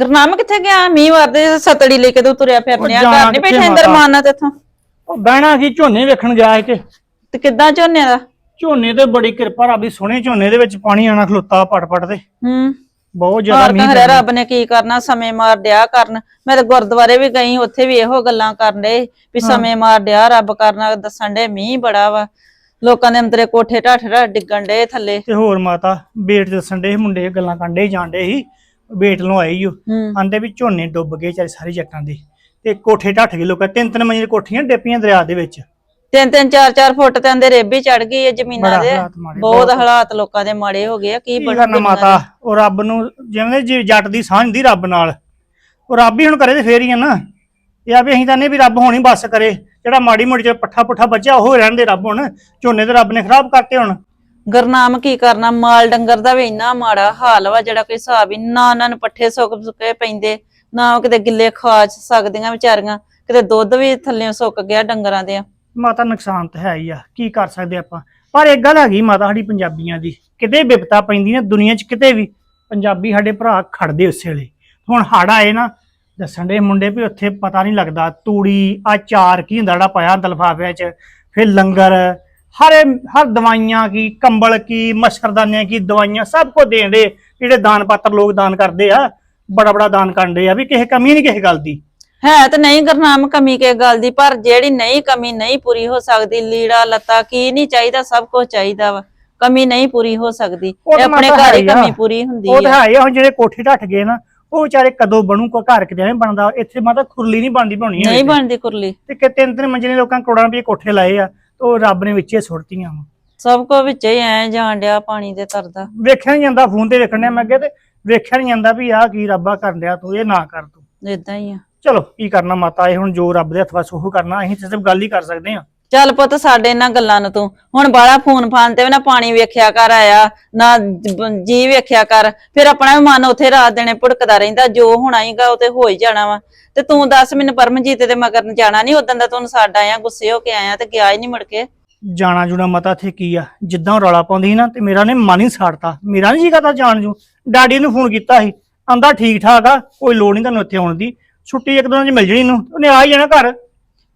ਗੁਰਨਾਮ ਕਿੱਥੇ ਗਿਆ? ਮੀਂਹ ਵਰਦੇ ਸਤੜੀ ਲੈ ਕੇ ਤੂੰ ਤੁਰਿਆ ਫਿਰਨਿਆ ਜਾਣਾ ਘਰ ਨਹੀਂ ਕਿੱਥੇ ਬੈਠੇ ਅੰਦਰ ਮਾਤਾ? ਮਾਨਾ ਤੇਥੋਂ ਉਹ ਬਹਿਣਾ ਸੀ ਝੋਨੇ ਵੇਖਣ ਗਿਆ ਸੀ ਤੇ। ਤੇ ਕਿੱਦਾਂ ਝੋਨੇ ਦਾ? ਝੋਨੇ ਤੇ ਬੜੀ ਕਿਰਪਾ ਰੱਬੀ ਸੋਹਣੇ ਝੋਨੇ ਦੇ ਵਿੱਚ ਪਾਣੀ ਆਣਾ ਖਲੋਤਾ ਪਟ ਪਟ ਤੇ। ਹੂੰ। ਬਹੁਤ ਜ਼ਿਆਦਾ ਮੀਂਹ ਪੈਂਦਾ। ਰੱਬ ਨੇ ਕੀ ਕਰਨਾ ਸਮੇਂ ਮਾਰ ਡਿਆ ਕਰਨ। ਮੈਂ ਤਾਂ ਗੁਰਦੁਆਰੇ ਵੀ ਗਈ ਉੱਥੇ ਵੀ ਇਹੋ ਗੱਲਾਂ ਕਰਨ ਦੇ ਵੀ ਸਮੇਂ ਮਾਰ ਡਿਆ ਰੱਬ ਕਰਨਾ ਦੱਸਣ ਦੇ ਮੀਂਹ ਬੜਾ ਵਾ। ਲੋਕਾਂ ਦੇ ਅੰਦਰੇ ਕੋਠੇ ਢੱਠ ਢੱਠ ਡਿੱਗਣ ਦੇ ਥੱਲੇ। ਤੇ ਹੋਰ ਮਾਤਾ ਬੇਟ ਦੱਸਣ ਦੇ ਮੁੰਡੇ ਗੱਲਾਂ ਕਾਂਡੇ ਜਾਂਦੇ ਸੀ। ਬੇਟ ਨੂੰ ਆਈ ਓ। ਹੂੰ। ਆਂਦੇ ਵੀ ਝੋਨੇ ਡੁੱਬ ਗਏ ਚਾਰੇ ਸਾਰੇ ਜੱਟਾਂ ਦੇ। ਤੇ ਕੋਠੇ ਢੱਠ ਗਏ ਲੋਕਾਂ ਤਿੰਨ ਤਿੰਨ ਮੰਜ਼ਿਲ ਕੋਠੀਆਂ ਡੇਪੀਆਂ ਦਰਿਆ ਦੇ ਵਿੱਚ। ਤਿੰਨ ਤਿੰਨ ਚਾਰ ਚਾਰ ਫੁੱਟ ਤੇ ਅੰਦਰ ਰੇਬੀ ਚੜ ਗਈ ਹੈ ਜ਼ਮੀਨਾਂ ਬੜਾ ਦੇ। ਹਾਲਾਤ ਮਾੜੇ, ਬਹੁਤ ਬਹੁਤ। ਹਾਲਾਤ ਲੋਕਾਂ ਦੇ ਮਾੜੇ ਹੋ ਗਏ ਆ। ਕੀ ਕੀ ਬਣ ਕਰਨਾ ਮਾਤਾ? ਉਹ ਰੱਬ ਨੂੰ ਜਿਵੇਂ ਜੀ ਜੱਟ ਦੀ ਸਾਂਝ ਦੀ ਰੱਬ ਨਾਲ। ਉਹ ਰੱਬ ਹੀ ਹੁਣ ਕਰੇ ਤੇ ਫੇਰ ਹੀ ਆ ਨਾ। ਇਹ ਆ ਵੀ ਅਸੀਂ ਤਾਂ ਨਹੀਂ ਵੀ ਰੱਬ ਹੋਣੀ ਬਸ ਕਰੇ। ਜਿਹੜਾ ਮਾੜੀ ਮੋਟੀ ਚ ਪੱਠਾ ਪੁੱਠਾ ਬਚਿਆ ਉਹ ਰਹਿਣ ਦੇ ਰੱਬ ਹੁਣ। ਝੋਨੇ ਤੇ ਰੱਬ ਨੇ ਖਰਾਬ ਕਰਤੇ ਹੁਣ। ਗੁਰਨਾਮ ਕੀ ਕਰਨਾ? ਮਾਲ ਡੰਗਰ ਦਾ ਵੀ ਇੰਨਾ ਮਾੜਾ ਹਾਲ ਵਾ ਜਿਹੜਾ ਕੋਈ ਹਿਸਾਬ ਹੀ ਨਾ ਉਹਨਾਂ ਨੂੰ ਪੱਠੇ ਸੁੱਕ ਸੁੱਕੇ ਪੈਂਦੇ, ਨਾ ਉਹ ਕਿਤੇ ਗਿੱਲੇ ਖਾ ਸਕਦੀਆਂ ਵਿਚਾਰੀਆਂ, ਕਿਤੇ ਦੁੱਧ ਵੀ ਥੱਲੇੋਂ ਸੁੱਕ ਗਿਆ ਡੰਗਰਾਂ ਦੇ। ਮਾਤਾ, ਨੁਕਸਾਨ ਤਾਂ ਹੈ ਹੀ ਆ। ਕੀ ਕਰ ਸਕਦੇ ਆਪਾਂ? ਪਰ ਇੱਕ ਗੱਲ ਹੈਗੀ ਮਾਤਾ ਸਾਡੀ ਪੰਜਾਬੀਆਂ ਦੀ। ਕਿਤੇ ਵਿਪਤਾ ਪੈਂਦੀ ਨਾ ਦੁਨੀਆ 'ਚ ਕਿਤੇ ਵੀ, ਪੰਜਾਬੀ ਸਾਡੇ ਭਰਾ ਖੜਦੇ ਉਸੇ ਵੇਲੇ। ਹੁਣ ਹੜ ਆਏ ਨਾ ਦੱਸਣ ਦੇ ਮੁੰਡੇ ਵੀ ਉੱਥੇ ਪਤਾ ਨਹੀਂ ਲੱਗਦਾ, ਤੂੜੀ ਆਚਾਰ ਕੀ ਹੁੰਦਾ ਜਿਹੜਾ ਪਾਇਆ ਦਲਫਾਫਿਆਂ 'ਚ, ਫਿਰ ਲੰਗਰ ਹਰੇ ਹਰ ਦਵਾਈਆਂ ਕੀ ਕੰਬਲ ਕੀ ਮੱਛਰਦਾਨੀਆਂ ਕੀ ਦਵਾਈਆਂ ਸਭ ਕੁਝ ਦੇਣ ਦੇ ਜਿਹੜੇ ਦਾਨ ਪਾਤਰ ਲੋਕ ਦਾਨ ਕਰਦੇ ਆ ਬੜਾ ਬੜਾ ਦਾਨ ਕਰਦੇ ਆ ਵੀ ਕਿਸੇ ਕਮੀ ਨਹੀਂ ਕਿਸੇ ਗੱਲ ਦੀ। ਹੈ ਤੇ ਨਹੀਂ ਗੁਰਨਾਮ ਕਮੀ ਕੇ ਗੱਲ ਦੀ ਪਰ ਜਿਹੜੀ ਨਹੀਂ ਕਮੀ ਨਹੀਂ ਪੂਰੀ ਹੋ ਸਕਦੀ ਲੀੜਾ ਲੱਤਾ ਕੀ ਨਹੀਂ ਚਾਹੀਦਾ ਸਭ ਕੁਝ ਚਾਹੀਦਾ ਵਾ। ਕਮੀ ਨਹੀਂ ਪੂਰੀ ਹੋ ਸਕਦੀ ਉਹ ਇਹ ਤਾਂ ਆਪਣੇ ਘਰ ਹੈ। ਕਮੀ ਪੂਰੀ ਹੁੰਦੀ ਉਹ ਤਾਂ ਹੈ ਹੈ ਹੀ ਆ, ਹੁਣ ਜਿਹੜੇ ਕੋਠੇ ਢੱਠ ਗਏ ਨਾ ਉਹ ਵਿਚਾਰੇ ਕਦੋਂ ਬਣੂ ਕੋ ਘਰ ਕਿਤੇ ਨਹੀਂ ਬਣਦਾ ਇੱਥੇ ਮਾਤਾ ਖੁਰਲੀ ਨਹੀਂ ਬਣਦੀ ਬਣਨੀ ਨਹੀਂ ਬਣਦੀ ਕੁਰਲੀ ਤੇ ਕਿ ਤਿੰਨ ਤਿੰਨ ਮੰਜਲੇ ਲੋਕਾਂ ਕਰੋੜਾਂ ਰੁਪਏ ਕੋਠੇ ਲਾਏ ਆ ਉਹ ਰੱਬ ਨੇ ਵਿੱਚੇ ਸੁੱਟਤੀਆਂ ਵਾਂ। ਸਭ ਕੋ ਵਿੱਚ ਹੀ ਐ ਜਾਣ ਡਿਆ ਪਾਣੀ ਦੇ ਤਰਦਾ ਵੇਖਿਆ ਨਹੀਂ ਜਾਂਦਾ ਫੋਨ ਤੇ ਵੇਖਣ ਡਿਆ ਮੈਂ ਅੱਗੇ ਤੇ। ਵੇਖਿਆ ਨਹੀਂ ਜਾਂਦਾ ਵੀ ਆਹ ਕੀ ਰੱਬਾ ਕਰਨ ਡਿਆ ਤੂੰ ਇਹ ਨਾ ਕਰ ਤੂੰ। ਇਦਾਂ ਹੀ ਆ। ਚਲੋ ਕੀ ਕਰਨਾ ਮਾਤਾ ਇਹ ਹੁਣ ਜੋ ਰੱਬ ਦੇ ਹੱਥ ਵਸ ਉਹ ਕਰਨਾ ਅਸੀਂ ਤੇ ਸਿਰਫ ਗੱਲ ਹੀ ਕਰ ਸਕਦੇ ਆ ਚੱਲ ਪੁੱਤ ਸਾਡੇ ਇਹਨਾਂ ਗੱਲਾਂ ਨੂੰ ਤੂੰ। ਹੁਣ ਬਾਲਾ ਫੋਨ ਫਾਨ ਤੇ ਵੀ ਨਾ ਪਾਣੀ ਵੇਖਿਆ ਕਰ ਆਇਆ, ਨਾ ਜੀ ਵੇਖਿਆ ਕਰ। ਫਿਰ ਆਪਣਾ ਵੀ ਮਨ ਉਥੇ ਰਾਤ ਦੇਣੇ ਭੁੜਕਦਾ ਰਹਿੰਦਾ, ਜੋ ਹੋਣਾ ਹੀਗਾ ਉਹ ਤੇ ਹੋ ਹੀ ਜਾਣਾ ਵਾ। ਤੇ ਤੂੰ ਦੱਸ ਮੈਨੂੰ ਪਰਮਜੀਤ ਦੇ ਮਗਰ ਜਾਣਾ ਨਹੀਂ ਉਦੋਂ ਦਾ ਤੂੰ ਸਾਡਾ ਆਇਆ, ਗੁੱਸੇ ਹੋ ਕੇ ਆਇਆ ਤੇ ਗਿਆ ਹੀ ਨਹੀਂ ਮੁੜ ਕੇ। ਜਾਣਾ ਜੁਣਾ ਮਤਾ ਇੱਥੇ ਕੀ ਆ? ਜਿੱਦਾਂ ਉਹ ਰੌਲਾ ਪਾਉਂਦੀ ਸੀ ਨਾ ਤੇ ਮੇਰਾ ਨੇ ਮਨ ਹੀ ਸਾੜਤਾ। ਮੇਰਾ ਨਹੀਂ ਜੀ ਕਰਦਾ ਜਾਣ ਜੂ। ਡੈਡੀ ਨੂੰ ਫੋਨ ਕੀਤਾ ਸੀ। ਆਂਦਾ ਠੀਕ ਠਾਕ ਆ, ਕੋਈ ਲੋੜ ਨਹੀਂ ਤੁਹਾਨੂੰ ਇੱਥੇ ਆਉਣ ਦੀ। ਛੁੱਟੀ ਇੱਕ ਦਿਨ ਚ ਮਿਲ ਜਣੀ ਨੂੰ। ਉਹਨੇ ਆ ਹੀ ਜਾਣਾ ਘਰ।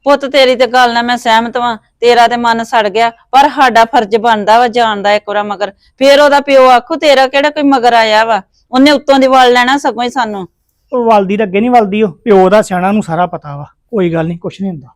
ਪੁੱਤ ਤੇਰੀ ਤੇ ਗੱਲ ਨਾਲ ਮੈਂ ਸਹਿਮਤ ਵਾਂ ਤੇਰਾ ਤੇ ਮਨ ਸੜ ਗਿਆ ਪਰ ਸਾਡਾ ਫਰਜ਼ ਬਣਦਾ ਵਾ ਜਾਣ ਦਾ ਇੱਕ ਵਾਰ ਮਗਰ। ਫਿਰ ਉਹਦਾ ਪਿਓ ਆਖੂ ਤੇਰਾ ਕਿਹੜਾ ਕੋਈ ਮਗਰ ਆਇਆ ਵਾ? ਉਹਨੇ ਉੱਤੋਂ ਦੀ ਵਾਲ ਲੈਣਾ ਸਗੋਂ ਹੀ ਸਾਨੂੰ। ਉਹ ਵਲਦੀ ਤਾਂ ਅੱਗੇ ਨਹੀਂ ਵਲਦੀ ਉਹ ਪਿਓ ਦਾ ਸਿਆਣਾ ਨੂੰ ਸਾਰਾ ਪਤਾ ਵਾ ਕੋਈ ਗੱਲ ਨਹੀਂ ਕੁਛ ਨਹੀਂ ਹੁੰਦਾ।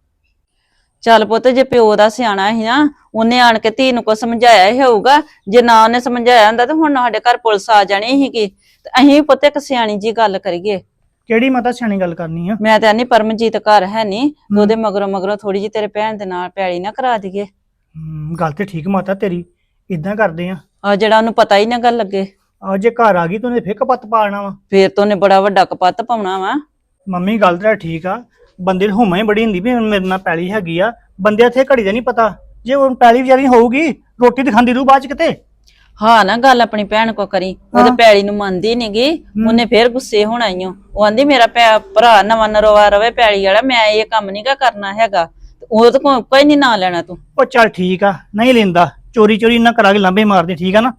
ਚੱਲ ਪੁੱਤ ਜੇ ਪਿਓ ਦਾ ਸਿਆਣਾ ਸੀ ਨਾ ਉਹਨੇ ਆਣ ਕੇ ਧੀ ਨੂੰ ਕੋ ਸਮਝਾਇਆ ਹੀ ਹੋਊਗਾ। ਜੇ ਨਾ ਉਹਨੇ ਸਮਝਾਇਆ ਹੁੰਦਾ ਤਾਂ ਹੁਣ ਸਾਡੇ ਘਰ ਪੁਲਿਸ ਆ ਜਾਣੀ ਸੀਗੀ। ਤੇ ਅਸੀਂ ਪੁੱਤ ਇੱਕ ਸਿਆਣੀ ਜੀ ਗੱਲ ਕਰੀਏ। ਕਿਹੜੀ ਮਾਤਾ ਸਿਆਣੀ ਗੱਲ ਕਰਨੀ ਆ? ਮੈਂ ਤਾਂ ਨਹੀਂ ਪਰਮਜੀਤ ਘਰ ਹੈ ਨਹੀਂ ਤੇ ਉਹਦੇ ਮਗਰੋਂ ਮਗਰੋਂ ਥੋੜੀ ਜੀ ਤੇਰੇ ਭੈਣ ਦੇ ਨਾਲ ਪੈਲੀ ਨਾ ਕਰਾ ਦਈਏ। ਹਮ, ਗੱਲ ਤੇ ਠੀਕ ਮਾਤਾ ਤੇਰੀ ਇਦਾਂ ਕਰਦੇ ਆ। ਆ ਜਿਹੜਾ ਉਹਨੂੰ ਪਤਾ ਹੀ ਨਾ ਗੱਲ ਲੱਗੇ। ਆ ਜੇ ਘਰ ਆ ਗਈ ਤਾਂ ਉਹਨੇ ਫਿੱਕ ਪੱਤ ਪਾਣਾ ਵਾ। ਫੇਰ ਤੋਂ ਉਹਨੇ ਬੜਾ ਵੱਡਾ ਕਪੱਤ ਪਾਉਣਾ ਵਾ। ਮੰਮੀ ਗੱਲ ਤਾਂ ਠੀਕ ਆ। ਬੰਦੇ ਨੂੰ ਹੁਮਾ ਹੀ ਬੜੀ ਹੁੰਦੀ ਵੀ ਮੇਰੇ ਨਾਲ ਪੈਲੀ ਹੈਗੀ ਆ। ਬੰਦੇ ਇੱਥੇ ਘੜੀ ਦਾ ਨਹੀਂ ਪਤਾ। ਜੇ ਉਹ ਪੈਲੀ ਵਿਚਾਰੀ ਹੋਊਗੀ ਰੋਟੀ ਤੇ ਖਾਂਦੀ ਰੂ ਬਾਅਦ ਚ ਕਿਤੇ। ਹਾਂ ਨਾ ਗੱਲ ਆਪਣੀ ਭੈਣ ਕੋ ਕਰੀ ਉਹਦੇ ਹਾਂ। ਪੈਲੀ ਨੂੰ ਮੰਨਦੀ ਨਹੀਂਗੀ ਉਹਨੇ ਫੇਰ ਗੁੱਸੇ ਹੋਣਾ ਈ ਓ। ਉਹ ਆਂਦੀ ਮੇਰਾ ਭੈ- ਭਰਾ ਨਵਾਂ ਨਰਵਾ ਰਵੇ ਪੈਲੀ ਵਾਲਾ ਮੈਂ ਇਹ ਕੰਮ ਨਹੀਂਗਾ ਕਰਨਾ ਹੈਗਾ। ਤੇ ਉਹ ਤਾਂ ਕੋਈ ਕੋਈ ਨਹੀਂ ਨਾ ਲੈਣਾ ਤੂੰ। ਉਹ ਚੱਲ ਠੀਕ ਆ ਨਹੀਂ ਲੈਂਦਾ। ਚੋਰੀ ਚੋਰੀ ਨਾ ਕਰਾ ਕੇ ਲਾਂਬੇ ਮਾਰਦੇ ਠੀਕ ਆ ਨਾ?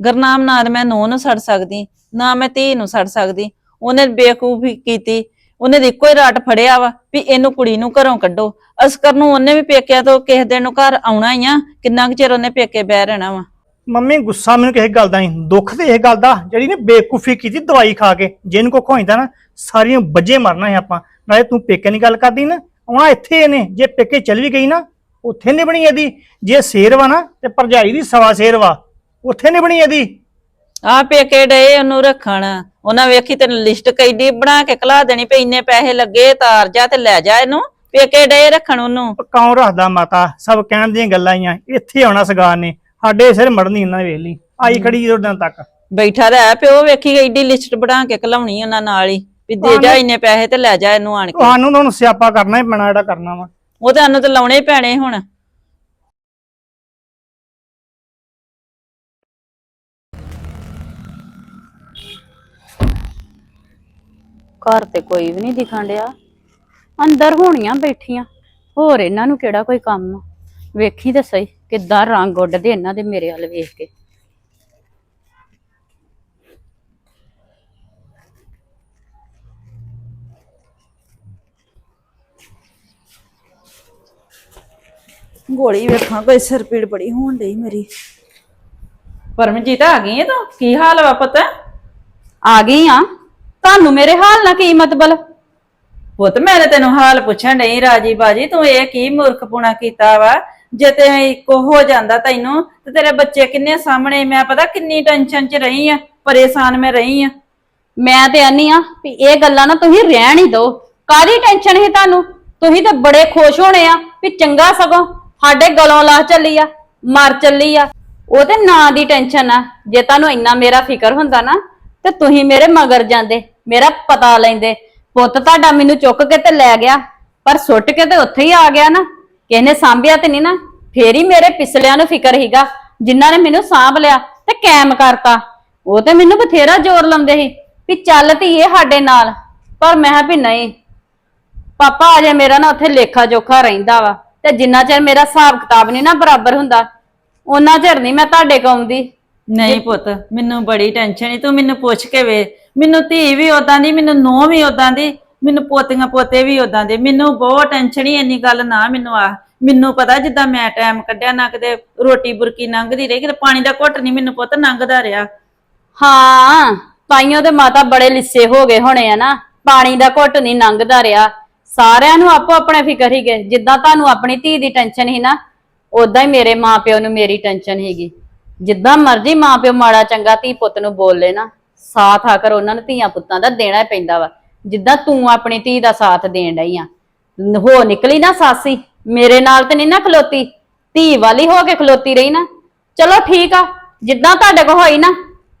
ਗਰਨਾਮ ਨਾਲ ਮੈਂ ਨੂੰਹ ਨੂੰ ਛੱਡ ਸਕਦੀ ਨਾ ਮੈਂ ਧੀ ਨੂੰ ਛੱਡ ਸਕਦੀ। ਉਹਨੇ ਬੇਕੂਫੀ ਕੀਤੀ। ਉਹਨੇ ਤਾਂ ਇੱਕੋ ਹੀ ਰਾਟ ਫੜਿਆ ਵਾ ਵੀ ਇਹਨੂੰ ਕੁੜੀ ਨੂੰ ਘਰੋਂ ਕੱਢੋ। ਅਸਕਰ ਨੂੰ ਉਹਨੇ ਵੀ ਪੇਕਿਆ ਤੋਂ ਕਿਸੇ ਦਿਨ ਨੂੰ ਘਰ ਆਉਣਾ ਹੀ ਆ ਕਿੰਨਾ ਕੁ ਚਿਰ ਉਹਨੇ ਪੇਕੇ ਬਹਿ ਰਹਿਣਾ ਵਾ। ਮੰਮੀ ਗੁੱਸਾ ਮੈਨੂੰ ਕਿਸੇ ਗੱਲ ਦਾ ਨਹੀਂ ਦੁੱਖ ਤੇ ਇਹ ਗੱਲ ਦਾ ਜਿਹੜੀ ਨੇ ਬੇਕੂਫੀ ਕੀਤੀ ਦਵਾਈ ਖਾ ਕੇ ਜਿਹਨੂੰ ਕੋ ਖੋਇਂਦਾ ਨਾ ਸਾਰੀਆਂ ਬੱਜੇ ਮਰਨਾ ਹੈ ਆਪਾਂ ਨਾਲੇ ਤੂੰ ਪੇਕੇ ਨਹੀਂ ਗੱਲ ਕਰਦੀ ਨਾ ਆਉਣਾ ਇੱਥੇ ਨੇ ਜੇ ਪੇਕੇ ਚਲ ਵੀ ਗਈ ਨਾ ਉੱਥੇ ਨਹੀਂ ਬਣੀ ਇਹਦੀ ਜੇ ਸ਼ੇਰ ਵਾ ਨਾ ਤੇ ਭਰਜਾਈ ਦੀ ਸਵਾ ਸ਼ੇਰ ਵਾ ਉੱਥੇ ਨਹੀਂ ਬਣੀ ਇਹਦੀ। ਆ ਪੇਕੇ ਡਏ ਉਹਨੂੰ ਰੱਖਣ ਉਹਨਾਂ ਵੇਖੀ ਤੈਨੂੰ ਲਿਸਟ ਕਈਡੀ ਬਣਾ ਕੇ ਖਲਾ ਦੇਣੀ ਪਈ ਇੰਨੇ ਪੈਸੇ ਲੱਗੇ ਤਾਰ ਜਾ ਤੇ ਲੈ ਜਾ ਇਹਨੂੰ ਪੇਕੇ ਡਏ ਰੱਖਣ ਉਹਨੂੰ। ਕੌਣ ਰੱਖਦਾ ਮਾਤਾ ਸਭ ਕਹਿਣ ਦੀਆਂ ਗੱਲਾਂ ਹੀ ਆ ਇੱਥੇ ਆਉਣਾ ਸਗਾਨ ਨੇ। ਸਾਡੇ ਸਿਰ ਮੜਨੀ ਇਹਨਾਂ ਨੇ ਵੇਖ ਲਈ। ਆਈ ਖੜੀ ਜਦੋਂ ਦਿਨ ਤੱਕ। ਬੈਠਾ ਰਹਿ ਪਿਓ ਵੇਖੀ ਏਡੀ ਲਿਸਟ ਬਣਾ ਕੇ ਖਲਾਉਣੀ ਉਹਨਾਂ ਨਾਲ ਹੀ ਵੀ ਦੇ ਜਾ ਇੰਨੇ ਪੈਸੇ ਤੇ ਲੈ ਜਾ ਇਹਨੂੰ ਆਣ ਕੇ। ਤੁਹਾਨੂੰ ਤਾਂ ਹੁਣ ਸਿਆਪਾ ਕਰਨਾ ਹੀ ਪੈਣਾ ਜਿਹੜਾ ਕਰਨਾ ਵਾ। ਉਹ ਤਾਂ ਸਾਨੂੰ ਤੇ ਲਾਉਣੇ ਹੀ ਪੈਣੇ ਹੁਣ। ਘਰ ਤੇ ਕੋਈ ਵੀ ਨਹੀਂ ਦਿਖਣ ਡਿਆ। ਅੰਦਰ ਹੋਣੀਆਂ ਬੈਠੀਆਂ। ਹੋਰ ਇਹਨਾਂ ਨੂੰ ਕਿਹੜਾ ਕੋਈ ਕੰਮ ਆ? ਵੇਖੀ ਤਾਂ ਸਹੀ ਕਿੱਦਾਂ ਰੰਗ ਉੱਡਦੇ ਇਹਨਾਂ ਦੇ ਮੇਰੇ ਵੱਲ ਵੇਖ ਕੇ। ਗੋਲੀ ਵੇਖਾਂ ਕੋਈ ਸਿਰ ਪੀੜ ਬੜੀ ਹੋਣ ਡਈ ਮੇਰੀ। ਪਰਮਜੀਤ ਆ ਗਈ ਹੈ ਤੂੰ? ਕੀ ਹਾਲ ਵਾ ਪੁੱਤ? ਆ ਗਈ ਆ। ਤੁਹਾਨੂੰ ਮੇਰੇ ਹਾਲ ਨਾਲ ਕੀ ਮਤਲਬ ਪੁੱਤ ਮੈਂ ਤੇ ਤੈਨੂੰ ਹਾਲ ਪੁੱਛਣ ਡਈ ਰਾਜੀ ਬਾਜੀ ਤੂੰ ਇਹ ਕੀ ਮੂਰਖਪੁਣਾ ਕੀਤਾ ਵਾ? ਜੇ ਤੇ ਇੱਕੋ ਹੋ ਜਾਂਦਾ ਤੈਨੂੰ, ਤੇ ਤੇਰੇ ਬੱਚੇ ਕਿੰਨੇ ਸਾਹਮਣੇ, ਮੈਂ ਪਤਾ ਕਿੰਨੀ ਟੈਨਸ਼ਨ 'ਚ ਰਹੀ ਆ, ਪਰੇਸ਼ਾਨ ਮੈਂ ਰਹੀ ਆ। ਮੈਂ ਤੇ ਆਨੀ ਆ ਵੀ ਇਹ ਗੱਲਾਂ ਨਾ ਤੁਸੀਂ ਰਹਿਣ ਹੀ ਦਿਓ। ਕਾਦੀ ਟੈਨਸ਼ਨ ਹੈ ਤੁਹਾਨੂੰ? ਤੁਸੀਂ ਤਾਂ ਬੜੇ ਖੁਸ਼ ਹੋਣੇ ਆ ਵੀ ਚੰਗਾ ਸਗੋਂ, ਸਾਡੇ ਗਲੋਂ ਲਾਹ ਚੱਲੀ ਆ, ਮਰ ਚੱਲੀ ਆ। ਉਹ ਤੇ ਨਾਂ ਦੀ ਟੈਨਸ਼ਨ ਆ। ਜੇ ਤੁਹਾਨੂੰ ਇੰਨਾ ਮੇਰਾ ਫਿਕਰ ਹੁੰਦਾ ਨਾ, ਤੇ ਤੁਸੀਂ ਮੇਰੇ ਮਗਰ ਜਾਂਦੇ, ਮੇਰਾ ਪਤਾ ਲੈਂਦੇ। ਪੁੱਤ ਤੁਹਾਡਾ ਮੈਨੂੰ ਚੁੱਕ ਕੇ ਤੇ ਲੈ ਗਿਆ, ਪਰ ਸੁੱਟ ਕੇ ਤੇ ਉੱਥੇ ਹੀ ਆ ਗਿਆ ਨਾ। ਕਿਸੇ ਨੇ ਸਾਂਭਿਆ ਤੇ ਨਹੀਂ ਨਾ? ਫੇਰ ਹੀ ਮੇਰੇ ਪਿਛਲਿਆਂ ਨੂੰ ਫਿਕਰ ਹੀਗਾ। ਜਿਨ੍ਹਾਂ ਨੇ ਮੈਨੂੰ ਸਾਂਭ ਲਿਆ ਤੇ ਕੈਮ ਕਰਤਾ। ਉਹ ਤੇ ਮੈਨੂੰ ਬਥੇਰਾ ਜ਼ੋਰ ਲਾਉਂਦੇ ਸੀ ਵੀ ਚੱਲ ਧੀਏ ਸਾਡੇ ਨਾਲ। ਪਰ ਮੈਂ ਕਿਹਾ ਵੀ ਨਹੀਂ। ਪਾਪਾ ਅਜੇ ਮੇਰਾ ਨਾ ਉੱਥੇ ਲੇਖਾ ਜੋਖਾ ਰਹਿੰਦਾ ਵਾ ਤੇ ਜਿੰਨਾ ਚਿਰ ਮੇਰਾ ਹਿਸਾਬ ਕਿਤਾਬ ਨਹੀਂ ਨਾ ਬਰਾਬਰ ਹੁੰਦਾ ਉਹਨਾਂ ਚਿਰ ਨਹੀਂ ਮੈਂ ਤੁਹਾਡੇ ਕੋਲ ਆਉਂਦੀ। ਨਹੀਂ ਪੁੱਤ ਮੈਨੂੰ ਬੜੀ ਟੈਨਸ਼ਨ ਈ ਤੂੰ ਮੈਨੂੰ ਪੁੱਛ ਕੇ ਵੇ ਮੈਨੂੰ ਧੀ ਵੀ ਉਦਾਂ ਦੀ ਮੈਨੂੰ ਨੂੰਹ ਵੀ ਉਦਾਂ ਦੀ। ਮੈਨੂੰ ਪੋਤੀਆਂ ਪੋਤੇ ਵੀ ਉਦਾਂ ਦੇ, ਮੈਨੂੰ ਬਹੁਤ ਟੈਨਸ਼ਨ ਹੀ ਇੰਨੀ ਗੱਲ ਨਾ ਮੈਨੂੰ ਆ। ਮੈਨੂੰ ਪਤਾ ਜਿੱਦਾਂ ਮੈਂ ਟਾਈਮ ਕੱਢਿਆ, ਨਾ ਕਿਤੇ ਰੋਟੀ ਬੁਰਕੀ ਲੰਘਦੀ ਰਹੀ, ਕਿਤੇ ਪਾਣੀ ਦਾ ਘੁੱਟ ਨਹੀਂ ਮੈਨੂੰ ਪੁੱਤ ਲੰਘਦਾ ਰਿਹਾ। ਹਾਂ, ਤਾਈਓ ਤੇ ਮਾਤਾ ਬੜੇ ਲਿੱਸੇ ਹੋ ਗਏ ਹੋਣੇ ਆ ਨਾ, ਪਾਣੀ ਦਾ ਘੁੱਟ ਨਹੀਂ ਲੰਘਦਾ ਰਿਹਾ। ਸਾਰਿਆਂ ਨੂੰ ਆਪੋ ਆਪਣੇ ਫਿਕਰ ਹੀ ਗਏ ਜਿੱਦਾਂ ਤੁਹਾਨੂੰ ਆਪਣੀ ਧੀ ਦੀ ਟੈਨਸ਼ਨ ਸੀ ਨਾ ਉਦਾਂ ਹੀ ਮੇਰੇ ਮਾਪਿਓ ਨੂੰ ਮੇਰੀ ਟੈਨਸ਼ਨ ਹੈਗੀ ਜਿੱਦਾਂ ਮਰਜ਼ੀ ਮਾਪਿਓ ਮਾੜਾ ਚੰਗਾ ਧੀ ਪੁੱਤ ਨੂੰ ਬੋਲੇ ਨਾ, ਸਾਥ ਆਕਰ ਉਹਨਾਂ ਨੂੰ ਧੀਆਂ ਪੁੱਤਾਂ ਦਾ ਦੇਣਾ ਹੀ ਪੈਂਦਾ ਵਾ। ਜਿੱਦਾਂ ਤੂੰ ਆਪਣੀ ਧੀ ਦਾ ਸਾਥ ਦੇਣ ਡਈ ਆ। ਹੋ ਨਿਕਲੀ ਨਾ ਸਾਸੀ ਮੇਰੇ ਨਾਲ ਤੇ ਨਹੀਂ ਨਾ ਖਲੋਤੀ। ਧੀ ਵਾਲੀ ਹੋ ਕੇ ਖਲੋਤੀ ਰਹੀ ਨਾ। ਚਲੋ ਠੀਕ ਆ ਜਿੱਦਾਂ ਤੁਹਾਡੇ ਕੋ ਹੋਈ ਨਾ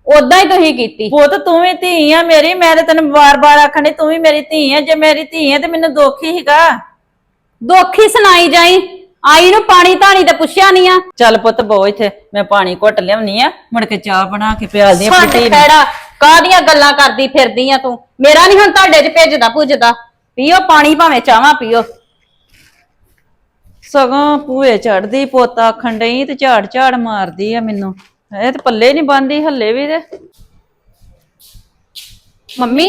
ਉਦਾਂ ਹੀ ਤੁਸੀਂ ਕੀਤੀ। ਪੁੱਤ ਤੂੰ ਵੀ ਧੀ ਆ ਮੇਰੀ ਮੈਂ ਤੇ ਤੈਨੂੰ ਵਾਰ-ਵਾਰ ਆਖਣ ਤੂੰ ਵੀ ਮੇਰੀ ਧੀ ਆ ਜੇ ਮੇਰੀ ਧੀ ਆ ਤੇ ਮੈਨੂੰ ਦੁੱਖ ਹੀ ਹੈਗਾ ਦੁੱਖ ਹੀ ਸੁਣਾਈ ਜਾਈ। ਆਈ ਨੂੰ ਪਾਣੀ ਧਾਣੀ ਤੇ ਪੁੱਛਿਆ ਨਹੀਂ ਆ। ਚੱਲ ਪੁੱਤ ਬੋ ਇੱਥੇ ਮੈਂ ਪਾਣੀ ਘੁੱਟ ਲਿਆਉਣੀ ਆ ਮੁੜ ਕੇ ਚਾਹ ਬਣਾ ਕੇ ਆਪਣੀ ਧੀ ਨੂੰ। ਖੈੜਾ ਕਾਹਦੀਆਂ ਗੱਲਾਂ ਕਰਦੀ ਫਿਰਦੀ ਆ ਤੂੰ? ਮੇਰਾ ਨਹੀਂ ਹੁਣ ਤੁਹਾਡੇ 'ਚ ਭੇਜਦਾ ਭੁੱਜਦਾ। ਪੀਓ ਪਾਣੀ ਭਾਵੇਂ ਚਾਹਾਂ ਪੀਓ। ਸਗੋਂ ਭੂਏ ਚੜਦੀ ਪੋਤਾ ਆਖਣ ਡਈ ਤੇ ਝਾੜ ਝਾੜ ਮਾਰਦੀ ਆ ਮੈਨੂੰ। ਇਹ ਤੇ ਪੱਲੇ ਨਹੀਂ ਬੰਦੀ ਹੱਲੇ ਵੀ ਤੇ। ਮੰਮੀ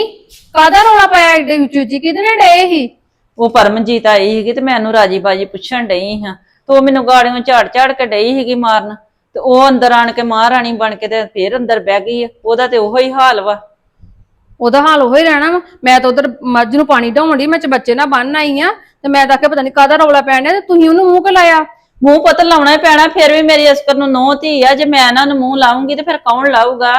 ਕਾਦਾ ਰੌਲਾ ਪਾਇਆ ਏਡੇ ਉੱਚੀ ਉੱਚੀ? ਕਿਹਦੇ ਨਾਲ ਡਏ ਸੀ? ਉਹ ਪਰਮਜੀਤ ਆਈ ਸੀਗੀ ਤੇ ਮੈਂ ਉਹਨੂੰ ਰਾਜੀ ਬਾਜੀ ਪੁੱਛਣ ਡਈ ਹਾਂ। ਤੇ ਮੈਨੂੰ ਗਾੜੀਆਂ ਝਾੜ ਝਾੜ ਕੇ ਡਈ ਸੀਗੀ ਮਾਰਨ। ਤੇ ਉਹ ਅੰਦਰ ਆਣ ਕੇ ਮਹਾਰਾਣੀ ਬਣ ਕੇ ਤੇ ਫੇਰ ਅੰਦਰ ਬਹਿ ਗਈ ਆ। ਉਹਦਾ ਤੇ ਉਹੋ ਹੀ ਹਾਲ ਵਾ। ਉਹਦਾ ਹਾਲ ਉਹੀ ਰਹਿਣਾ ਵਾ। ਮੈਂ ਤਾਂ ਉਧਰ ਮੱਝ ਨੂੰ ਪਾਣੀ ਢਾਉਣ ਡਈ ਮੈਂ ਚ ਬੱਚੇ ਨਾਲ ਬੰਨ ਆਈ ਆ ਤੇ ਮੈਂ ਤਾਂ ਕਿ ਪਤਾ ਨਹੀਂ ਕਾਦਾ ਰੌਲਾ ਪੈਣ ਡਿਆ ਤੇ ਤੁਸੀਂ ਉਹਨੂੰ ਮੂੰਹ ਕਿ ਲਾਇਆ? ਮੂੰਹ ਪੁੱਤ ਲਾਉਣਾ ਹੀ ਪੈਣਾ ਫਿਰ ਵੀ ਮੇਰੀ ਅਸਕਰ ਨੂੰ ਨੋਹ ਧੀ ਆ। ਜੇ ਮੈਂ ਇਹਨਾਂ ਨੂੰ ਮੂੰਹ ਲਾਉਂਗੀ ਤੇ ਫਿਰ ਕੌਣ ਲਾਊਗਾ?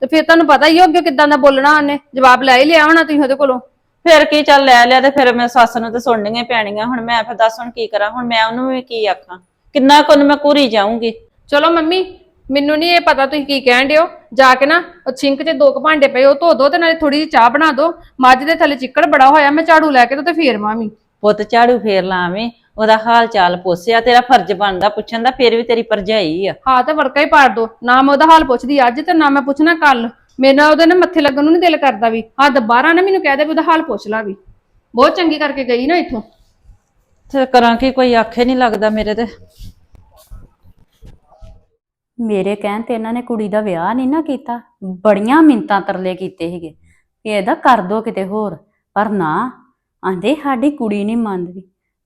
ਤੇ ਫਿਰ ਤੁਹਾਨੂੰ ਪਤਾ ਹੀ ਹੋ ਅੱਗੇ ਕਿਦਾਂ ਦਾ ਬੋਲਣਾ ਉਹਨੇ। ਜਵਾਬ ਲੈ ਹੀ ਲਿਆ ਹੋਣਾ ਤੁਸੀਂ ਉਹਦੇ ਕੋਲੋਂ। ਫਿਰ ਕੀ ਚੱਲ ਲੈ ਲਿਆ ਤੇ ਫਿਰ ਮੈਂ ਸੱਸ ਨੂੰ ਤੇ ਸੁਣਨੀਆਂ ਹੀ ਪੈਣੀਆਂ। ਹੁਣ ਮੈਂ ਫਿਰ ਦੱਸ ਹੁਣ ਕੀ ਕਰਾਂ? ਹੁਣ ਮੈਂ ਉਹਨੂੰ ਵੀ ਕੀ ਆਖਾਂ? ਕਿੰਨਾ ਕੁ ਉਹਨੂੰ ਮੈਂ ਘੂਰੀ ਜਾਊਂਗੀ। ਚਲੋ ਮੰਮੀ ਮੈਨੂੰ ਨਹੀਂ ਇਹ ਪਤਾ ਤੁਸੀਂ ਕੀ ਕਹਿਣ ਡਿਓ ਜਾ ਕੇ ਨਾ ਉਹ ਸਿੰਕ 'ਚ ਦੋ ਕੁ ਭਾਂਡੇ ਪਏ ਉਹ ਧੋ ਦੋ ਤੇ ਨਾਲੇ ਥੋੜੀ ਜਿਹੀ ਚਾਹ ਬਣਾ ਦੋ। ਮੱਝ ਦੇ ਥੱਲੇ ਚਿੱਕੜ ਬੜਾ ਹੋਇਆ ਮੈਂ ਝਾੜੂ ਲੈ ਕੇ ਤੇ ਫੇਰ ਮਾਵੀਂ। ਪੁੱਤ ਝਾੜੂ ਫੇਰ ਲਾਵੇਂ ਉਹਦਾ ਹਾਲ ਚਾਲ ਪੁੱਛਿਆ ਤੇਰਾ ਫਰਜ਼ ਬਣਦਾ ਪੁੱਛਣ ਦਾ ਫਿਰ ਵੀ ਤੇਰੀ ਭਰਜਾਈ ਆ। ਹਾਂ ਤੇ ਵਰਕਾ ਹੀ ਪਾੜ ਦੋ। ਨਾ ਮੈਂ ਉਹਦਾ ਹਾਲ ਪੁੱਛਦੀ ਅੱਜ ਤੇ ਨਾ ਮੈਂ ਪੁੱਛਣਾ ਕੱਲ। ਮੇਰੇ ਉਹਦੇ ਨਾਲ ਮੱਥੇ ਲੱਗਣ ਨੂੰ ਨਹੀਂ ਦਿਲ ਕਰਦਾ ਵੀ। ਹਾਂ ਦੁਬਾਰਾ ਨਾ ਮੈਨੂੰ ਕਹਿ ਦੇ ਵੀ ਉਹਦਾ ਹਾਲ ਪੁੱਛ ਲਾ ਵੀ। ਬਹੁਤ ਚੰਗੀ ਕਰਕੇ ਗਈ ਨਾ ਇੱਥੋਂ। ਤੇ ਕਰਾਂ ਕੀ ਕੋਈ ਆਖੇ ਨਹੀਂ ਲੱਗਦਾ ਮੇਰੇ ਤੇ। ਮੇਰੇ ਕਹਿਣ ਤੇ ਇਹਨਾਂ ਨੇ ਕੁੜੀ ਦਾ ਵਿਆਹ ਨਹੀਂ ਨਾ ਕੀਤਾ, ਬੜੀਆਂ ਮਿੰਤਾਂ ਤਰਲੇ ਕੀਤੇ ਸੀਗੇ ਕਿ ਇਹਦਾ ਕਰ ਦੋ ਕਿਤੇ ਹੋਰ, ਪਰ ਨਾ, ਆਂਦੇ ਸਾਡੀ ਕੁੜੀ ਨਹੀਂ ਮੰਨਦੀ।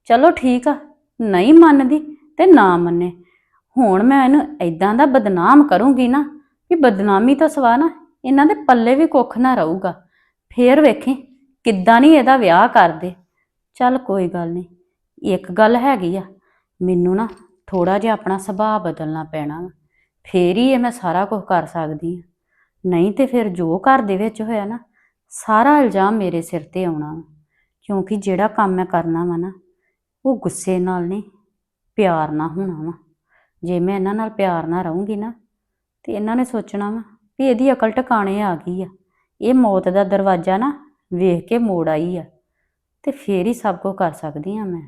ਚਲੋ ਠੀਕ ਆ, ਨਹੀਂ ਮੰਨਦੀ ਤੇ ਨਾ ਮੰਨੇ। ਹੁਣ ਮੈਂ ਇਹਨੂੰ ਐਦਾਂ ਦਾ ਬਦਨਾਮ ਕਰੂੰਗੀ ਨਾ ਕਿ ਬਦਨਾਮੀ ਤਾਂ ਸਵਾ ਨਾ ਇਹਨਾਂ ਦੇ ਪੱਲੇ ਵੀ ਕੁੱਖ ਨਾ ਰਹੂਗਾ। ਫੇਰ ਵੇਖੀ ਕਿੱਦਾਂ ਨਹੀਂ ਇਹਦਾ ਵਿਆਹ ਕਰਦੇ। ਚੱਲ ਕੋਈ ਗੱਲ ਨਹੀਂ, ਇੱਕ ਗੱਲ ਹੈਗੀ ਆ, ਮੈਨੂੰ ਨਾ ਥੋੜਾ ਜਿਹਾ ਆਪਣਾ ਸੁਭਾਅ ਬਦਲਣਾ ਪੈਣਾ ਵਾ। ਫੇਰ ਹੀ ਇਹ ਮੈਂ ਸਾਰਾ ਕੁਝ ਕਰ ਸਕਦੀ ਹਾਂ। ਨਹੀਂ ਤੇ ਫਿਰ ਜੋ ਘਰ ਦੇ ਵਿੱਚ ਹੋਇਆ ਨਾ, ਸਾਰਾ ਇਲਜ਼ਾਮ ਮੇਰੇ ਸਿਰ ਤੇ ਆਉਣਾ ਵਾ। ਕਿਉਂਕਿ ਜਿਹੜਾ ਕੰਮ ਮੈਂ ਕਰਨਾ ਵਾ ਨਾ, ਉਹ ਗੁੱਸੇ ਨਾਲ ਨਹੀਂ, ਪਿਆਰ ਨਾਲ ਹੋਣਾ ਵਾ। ਜੇ ਮੈਂ ਇਹਨਾਂ ਨਾਲ ਪਿਆਰ ਨਾਲ ਰਹੂੰਗੀ ਨਾ, ਤੇ ਇਹਨਾਂ ਨੇ ਸੋਚਣਾ ਵਾ ਵੀ ਇਹਦੀ ਅਕਲ ਟਿਕਾਣੇ ਆ ਗਈ ਆ। ਇਹ ਮੌਤ ਦਾ ਦਰਵਾਜ਼ਾ ਨਾ ਵੇਖ ਕੇ ਮੋੜ ਆਈ ਆ, ਤੇ ਫੇਰ ਹੀ ਸਭ ਕੁਝ ਕਰ ਸਕਦੀ ਆ ਮੈਂ।